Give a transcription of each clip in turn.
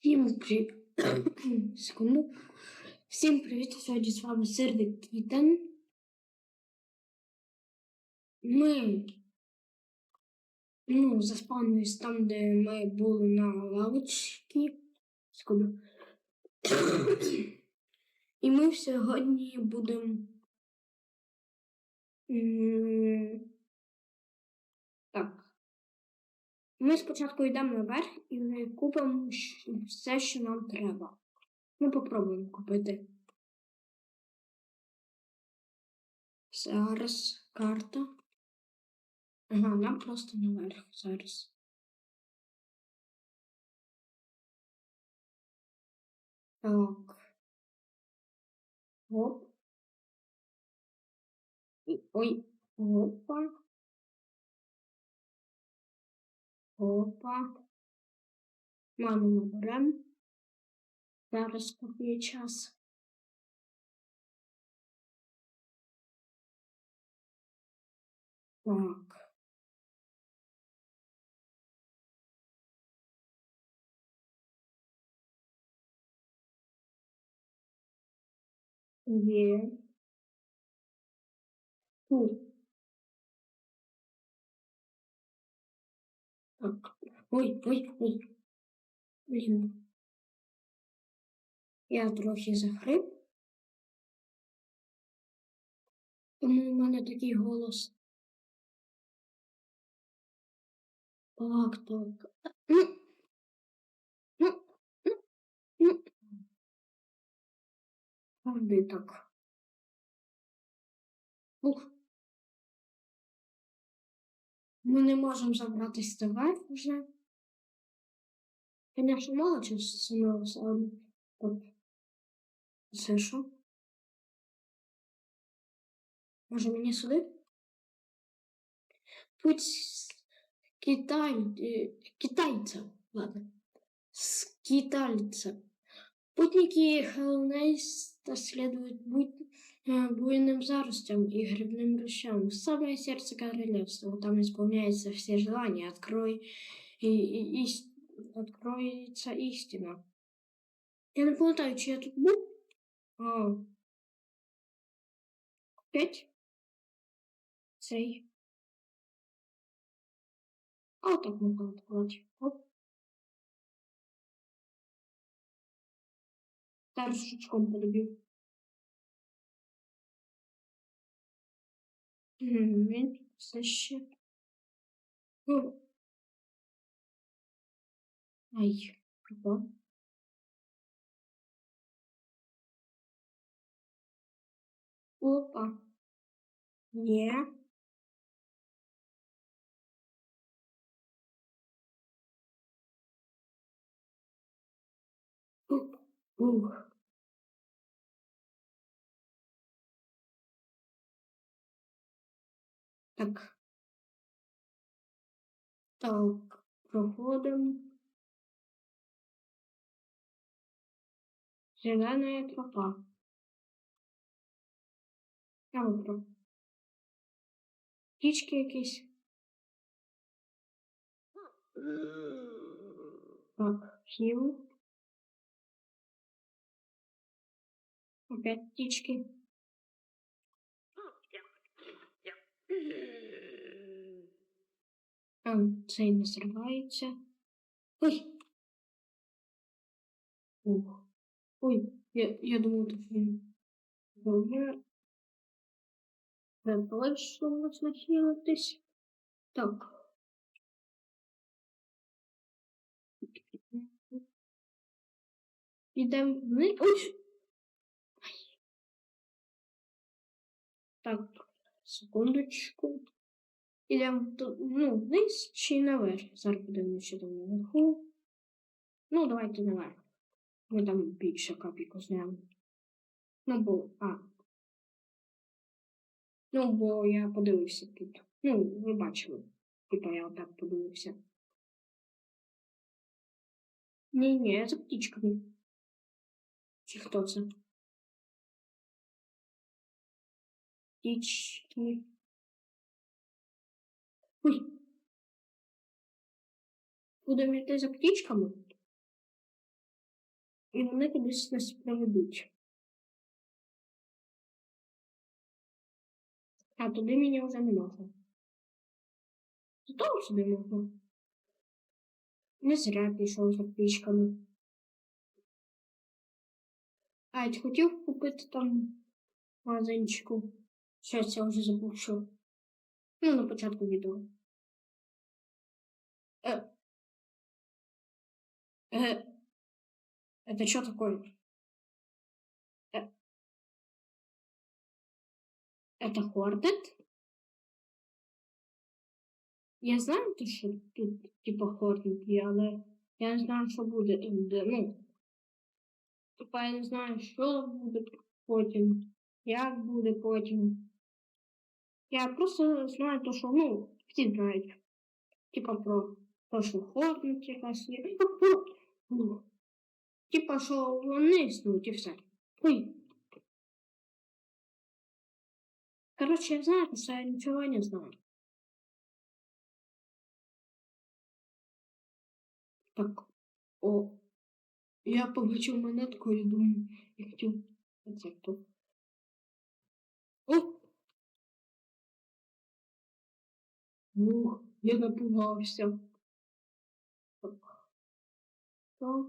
Всім привіт. Секунду. Всім привіт. Сьогодні з вами Сирник Кітен. Ми ну, заспавнились там, де ми були на лавочці. Секунду. І ми сьогодні будемо. Так. Ми спочатку йдемо наверх і ми купимо все, що нам треба. Ми попробуємо купити. Зараз карта. Ага, нам просто наверх зараз. Так. Оп. Ой, опа. Опа. Маму наберемо. Зараз поки є час. Так. Є. Тут. Ой, ой, ой. Блін. Я трохи захрип. Тому в мене такий голос. Так, так. Ну. Ну. Ну. Ну. Завжди так. Ух. Ми не можемо забратись давай вже. Конечно, мало чого становилося, але от. Це що? Може мені сюди? Путь Китай... э, китайца. Ладно. Скитальца. Путники Хелнейста следуют э, буйным заростям и грибным рощам. В самое сердце королевства. Там исполняются все желания. Открой... И, и, ис- откроется истина. Я не пам'ятаю, чи я тут був. А. П'ять. Цей. А так можна відкривати. Оп. Зараз шучком Він все ще. Ай, пропав. Опа. Є. Ух. Так. Так, проходимо. Зелена тропа. Там про. Птічки якісь. Так, хил. Опять птички. А, цей не зривається. Ой. Ух. Ой, я, я думаю, тут він. Добре. Це точно можна хилитись. Так. Ідемо вниз. Ой! Так, секундочку. Ідемо ну, вниз чи наверх. Зараз подивимося, що там наверху. Ну, давайте наверх. Ми там більше копійку знаємо. Ну, бо, а. Ну, бо я подивився тут. Ну, ви бачили. Типа я отак подивився. Ні, ні, за птічками. Чи хто це? Птічки. Ой. Будемо йти за птічками? І вони кудись нас проведуть. А туди мені вже не можна. Зато сюди можна. Не зря пішов за пічками. А, я хотів купити там магазинчику. Щось я вже забув, що. Ну, на початку відео. Э. Э. Это что такое? Э. Это Хордет? Я знаю, то, що тут, типа, Хордет є, але я не знаю, що буде. де, Ну, типа, я не знаю, що буде потім, як буде потім. Я просто знаю то, що, ну, всі знають. Типа про то, Хордет якась є. Ну, Типа, що вони існують і все. Ой. Короче, я знаю, що я нічого не знаю. Так. О. Я побачив монетку і думаю, я хотів це Ух, я напугався. Так. Так.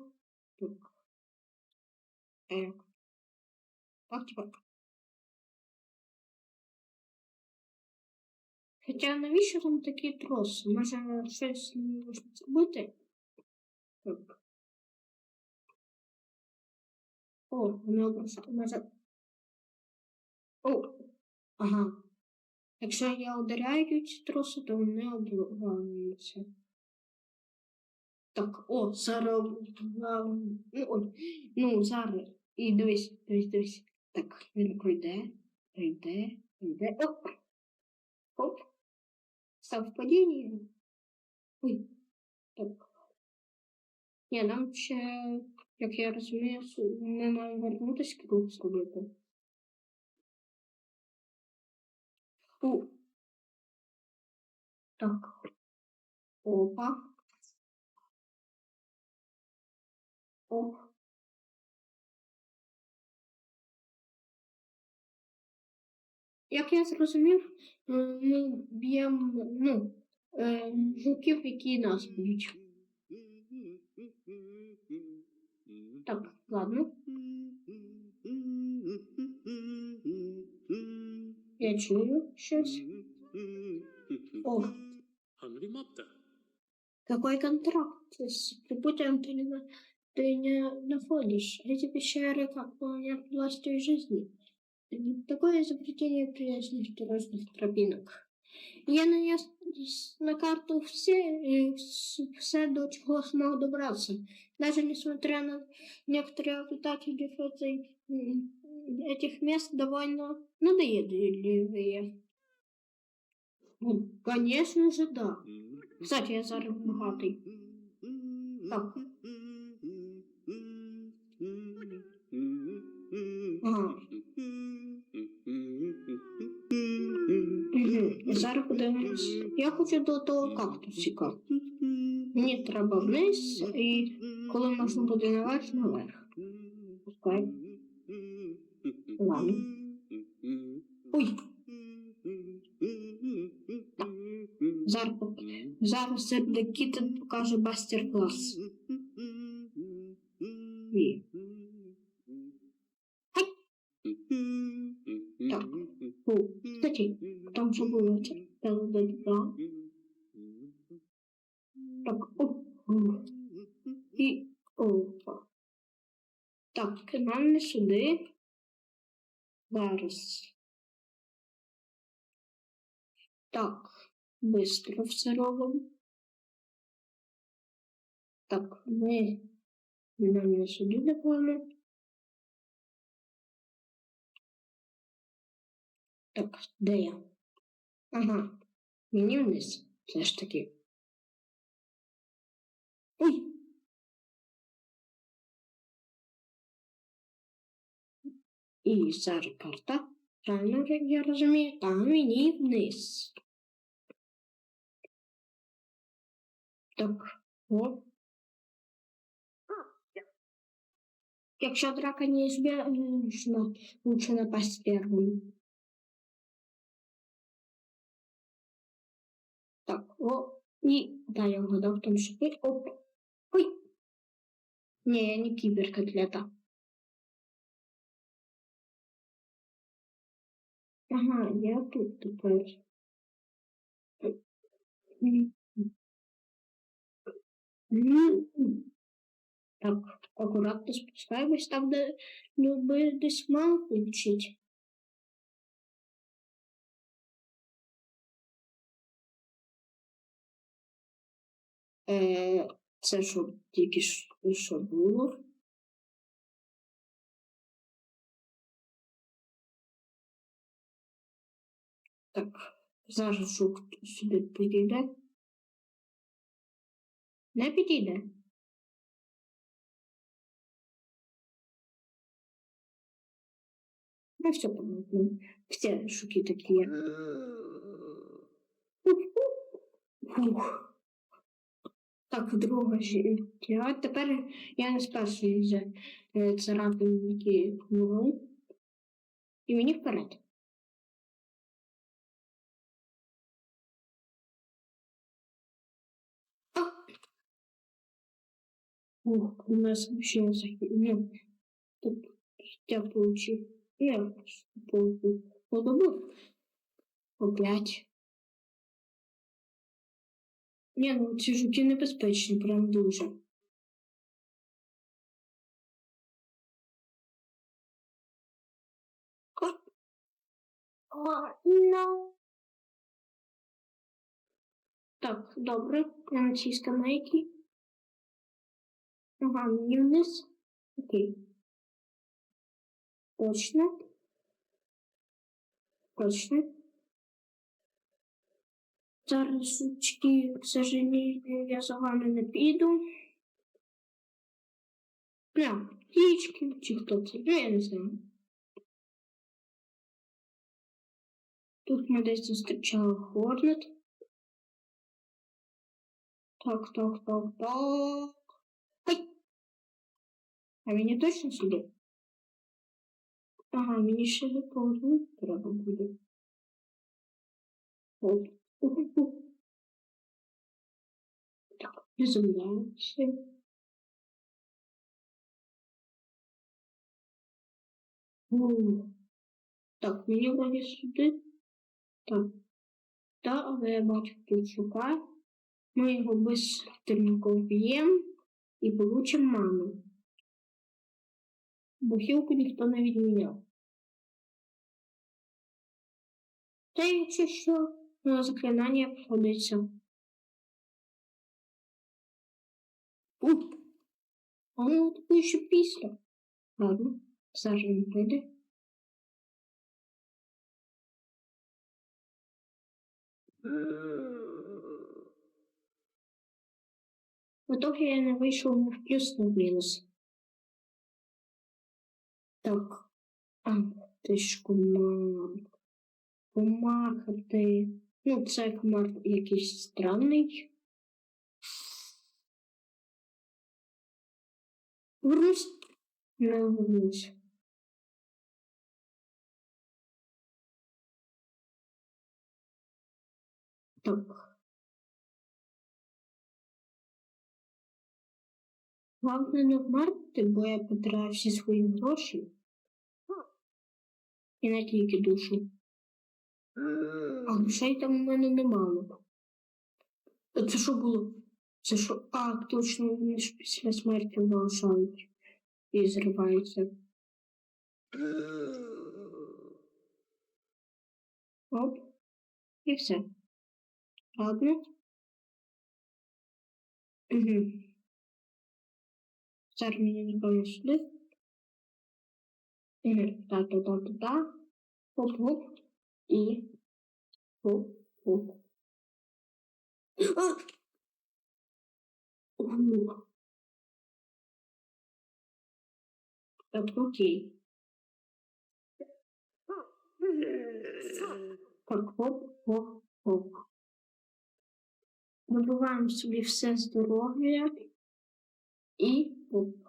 Так. Е. Так, типа. Хоча навіщо там такий трос? Може щось можна зробити? Так. О, вони обрушали. Може. О, ага. Якщо я ударяю ці троси, то вони обриваються. Так, о, зараз. Ну, ой, ну, зараз. І дивись, дивись, дивись. Так, він пройде, пройде, пройде. Оп. Оп. Совпадіння. Ой. Так. Ні, нам ще, як я розумію, ми маємо вернутися круг зробити. Так. Опа. Оп. Як я зрозумів, е, ми б'ємо ну, е, жуків, які нас б'ють. Так, ладно. Я чую щось. О, какой контракт? То есть, припутаем ты не, ты не находишь. Эти пещеры как понять властью жизни. Такое изобретение прежних дорожных тропинок. Я нанес на карту все, и все, до чего смог добраться. Даже несмотря на некоторые обитатели этой, этих мест довольно надоедливые. Ну, конечно же, да. Кстати, я зараз богатий. Так. Ага. Угу. Зараз подивимось. Я хочу до того кактусика. Мені треба вниз, і коли можна буде наверх, наверх. Пускай. Ладно. Ой, зараз, зараз це буде Кітен покаже мастер-клас. Ні. Так. О, кстати, там же було це. Да-да-да. Так, оп. І опа. Так, не сюди. Зараз. Так, быстро все робимо. Так, ми не сюди, напевно. Так, де я? Ага, мені вниз. Все ж таки. Ой! І зараз карта. Правильно я розумію, там мені вниз. Так, о. Якщо драка неизбежна, лучше напасть первым. Так, о, и... Да, я угадал в том, что ты... Оп. Ой. Не, я не киберкотлета. Ага, я тут теперь. Так, акуратно спускаємось там, де ну, би десь мало включить. Е, це що тільки що, було? Так, зараз сюди підійде. Не підійде. Ну, все понятно. Все шуки такі. Фух. Так, друга життя. Тепер я не спрашиваю за е, царапин, які вгору. І мені вперед. Ух, у нас вообще захи... Тут я получил. Я получил. Подобу. Опять. Ні, ну ці жуки небезпечні, прям дуже. Ну. Так, добре. Я на цій скамейці. Ага, мені вниз. Окей. Точно. Точно. Зараз сучки, к сожалению, я за вами не піду. Прям, птички, чи хто це, ну я не знаю. Тут ми десь зустрічали Хорнет. Так, так, так, так. Ай! А мені точно сюди? Ага, мені ще не повернути треба буде. Оп. Так, приземляємося. Так, мені вроді сюди. Так. Та, але я бачу тут шукає. Ми його быстренько вб'ємо і получимо ману. Бо хілку ніхто не відміняв. Та якщо що, на заклинання приходиться. Ух! А ну таку ще після. Ладно, зараз не прийде. В итоге я не вийшов в плюс, в мінус. Так. А, ти ж Помахати. Ну, це комар якийсь странний. Вернусь. Не вернусь. Так. Главное не вмерти, бо я потеряю всі свої гроші. І не тільки душу. А грошей там у мене немало. А це що було? Це що? А, точно, вони ж після смерті залишають і зриваються. Оп. І все. Ладно. Угу. Зараз мені напевно сюди. Угу. Так, так, І. Хоп-хоп. Так, окей. Так, хоп, хоп, хоп. Добуваємо собі все здоров'я і оп.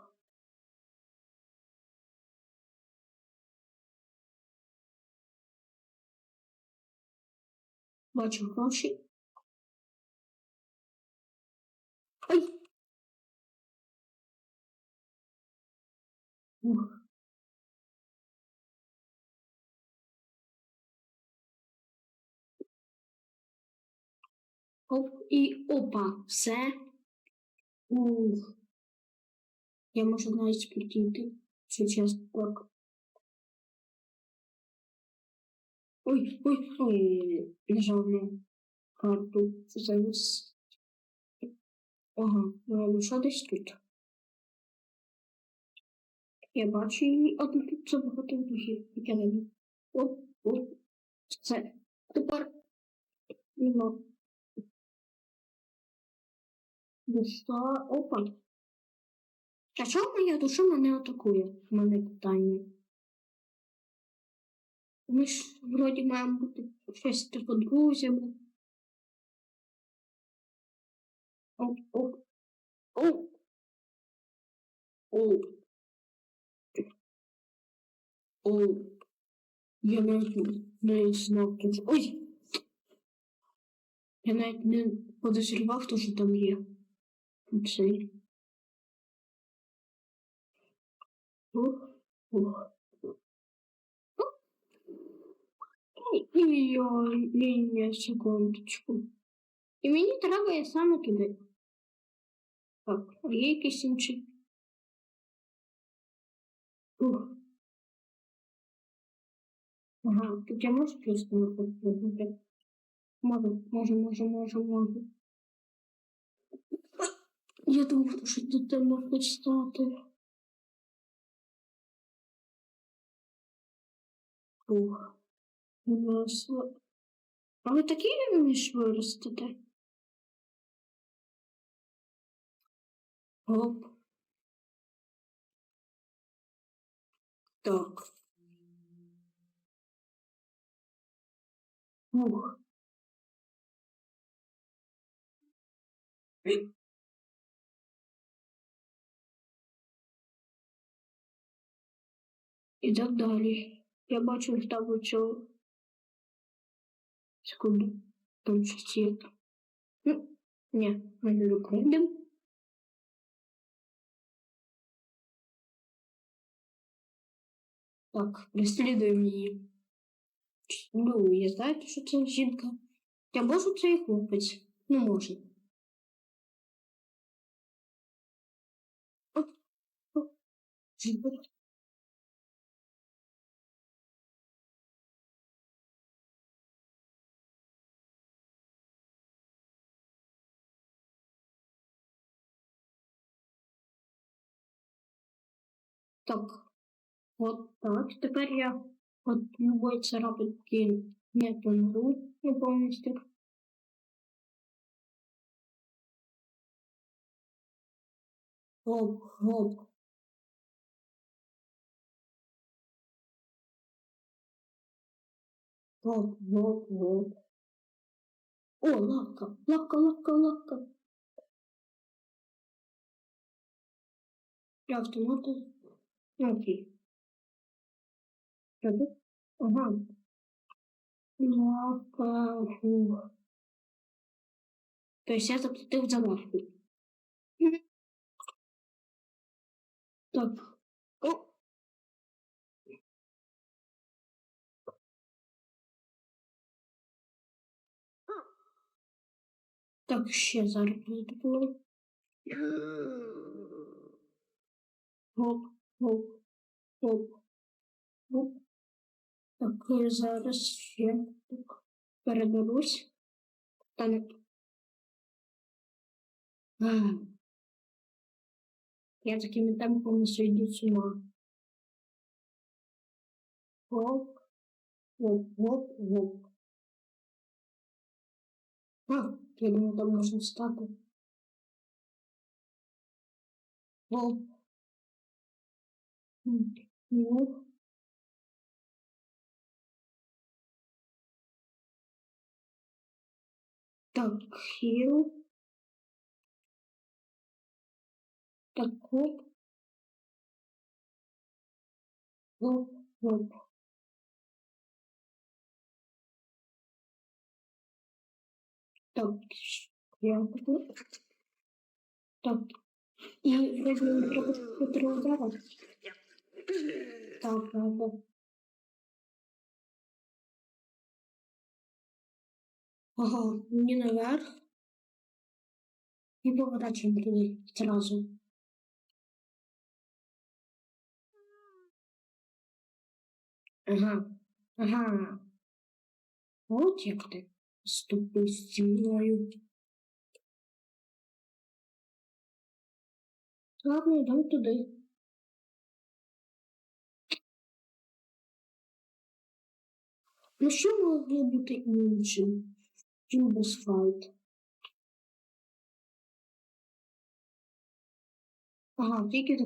Бачу гроші. Ой. Ух. Оп, і опа, все. Ух. Я можу навіть. Це чесно так. Ой, ой, ой, нажав на карту. Зараз. Ага, ну що десь тут? Я бачу її, а тут це багато духів. Я не знаю. О, о, це. Тепер. Ну. Душа. Опа. А чому моя душа мене атакує? У мене питання. Ми ж вроді маємо бути щось типу друзями. О, о, о. О. О. Я навіть не. Ой! Я навіть не подозрівав, хто що там є. Цей. Ух, ух. Ой, лінія, секундочку. І мені треба я саме туди. Так, а є якийсь інший. Ух. Ага, тут я можу просто находити. Можу, можу, можу, можу, можу. Я думаю, що тут темно хоч стати. Ух. А ви такі вмієш виростити? Оп. Так. Ух. І так далі. Я бачу там цього. Секунду. Там щось є. Ну, ні, ми не викладемо. Так, розслідуємо її. Ну, я знаю, що це жінка. Я можу цей хлопець? Не можу. О, Так. От так. Тепер я от любой царапинки не помру не повністю. Хоп, хоп. Хоп, хоп, хоп. О, лапка, лапка, лапка, лапка. Я автомату. Окей. Тут? Ага. То есть я заплатив за лапку. Так. О. Так, ще зараз буде. Гоп, гоп, гоп, гоп. Так, я зараз ще так переберусь. Та не. А. Я такими темпами сойду з ума. Гоп, гоп, гоп, гоп. А, я думаю, там можна встати. Гоп. Ну. Так, хил. Так, хоп. Хоп, хоп. Так, я куплю. Так. І вроді мені треба чотири Так, треба. Ага, мені наверх. І поворачуємо туди зразу. Ага, ага. От як ти ступив зі мною. Ладно, йдемо туди. Ну що могло бути іншим, чим босфайт? Ага, тільки.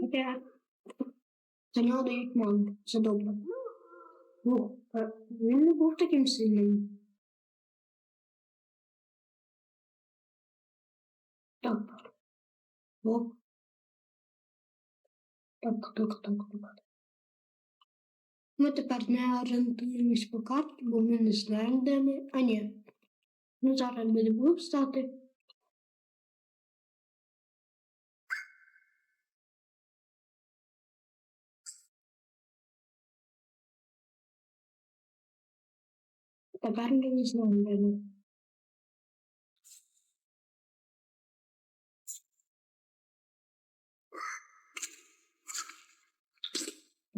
Хоча за нього дають ман. Це добре. Ну, е, він не був таким сильним. Так. Оп. Так, так, так, так. Ми тепер не орієнтуємось по карті, бо ми не знаємо, де ми. А ні. Ну зараз ми будемо стати. Тепер ми не знаємо, де ми.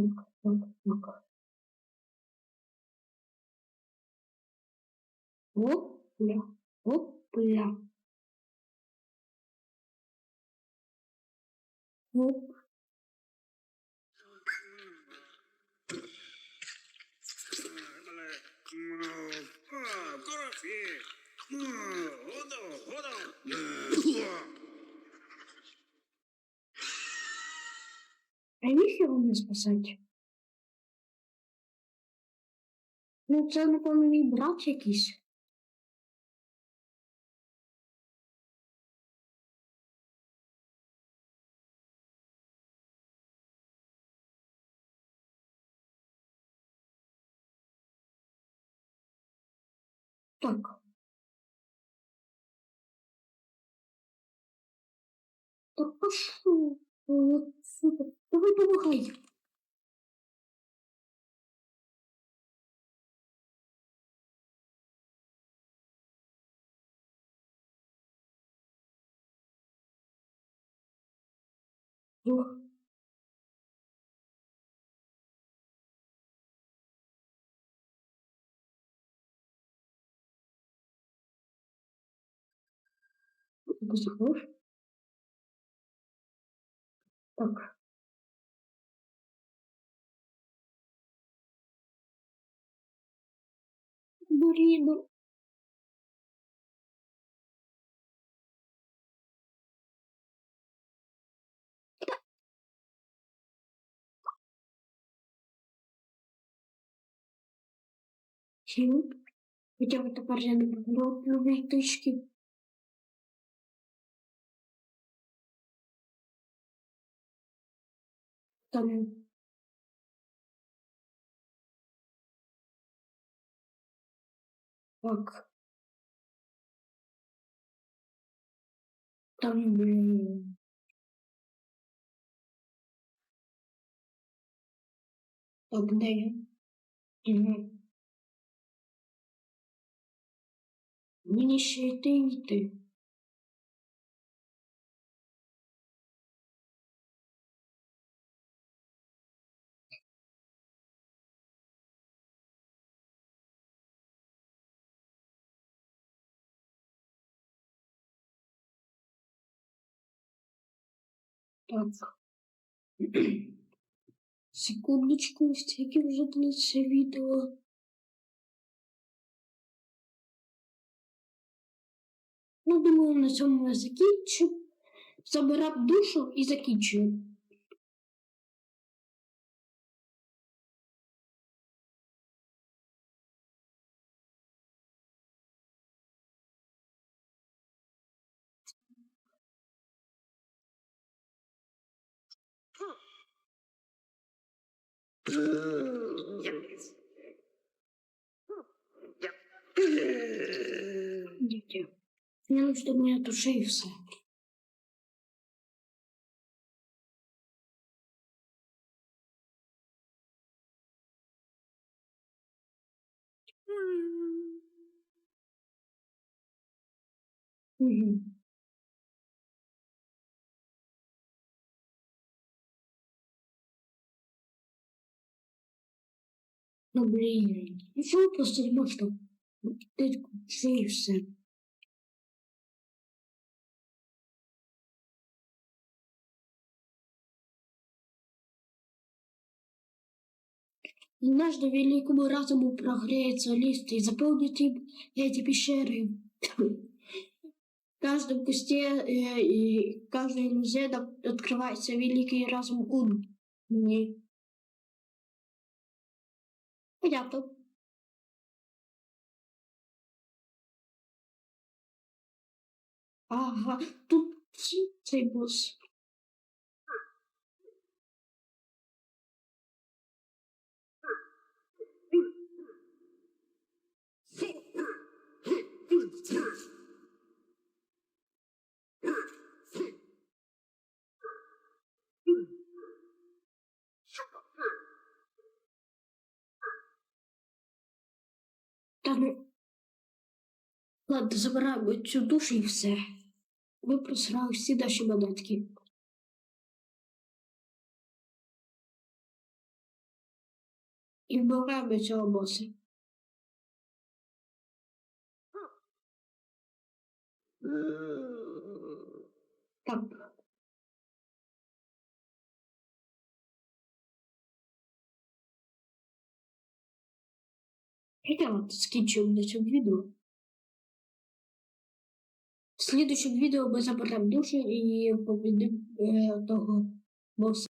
Так, так, так. Опля, опля. Оп. А їх його не спасати. Ну, це, напевно, мій брат якийсь. Так. Так пошел. Супер. Давай помогай. Ох. Ты Посмотришь? Так. Сил. Хотя бы тепер я не буду любить тички. Там. Так. Там. блин. Так, де я? Угу. Мені ще йти йти. Так. Секундочку, скільки вже длиться відео. Ну, думаю, на цьому я закінчу. Забирав душу і закінчую. Дядя, Мне нужно, чтобы меня души и все. Мгм. Ну, блин, ну чего просто не можешь там? Ты шеешься. Однажды великому разуму прогреется лист и заполнит им эти пещеры. В каждом кусте э, и каждой лузе до- открывается великий разум ум. Мне. Понятно. Ага, тут ці- цей Ну. Ладно, забираємо цю душу і все. Ви просрали всі наші монетки. І вбираємо цього боса. Так. Вот скінчив на цьому відео. В следующем відео ми заберемо душу і победим. е, того боса.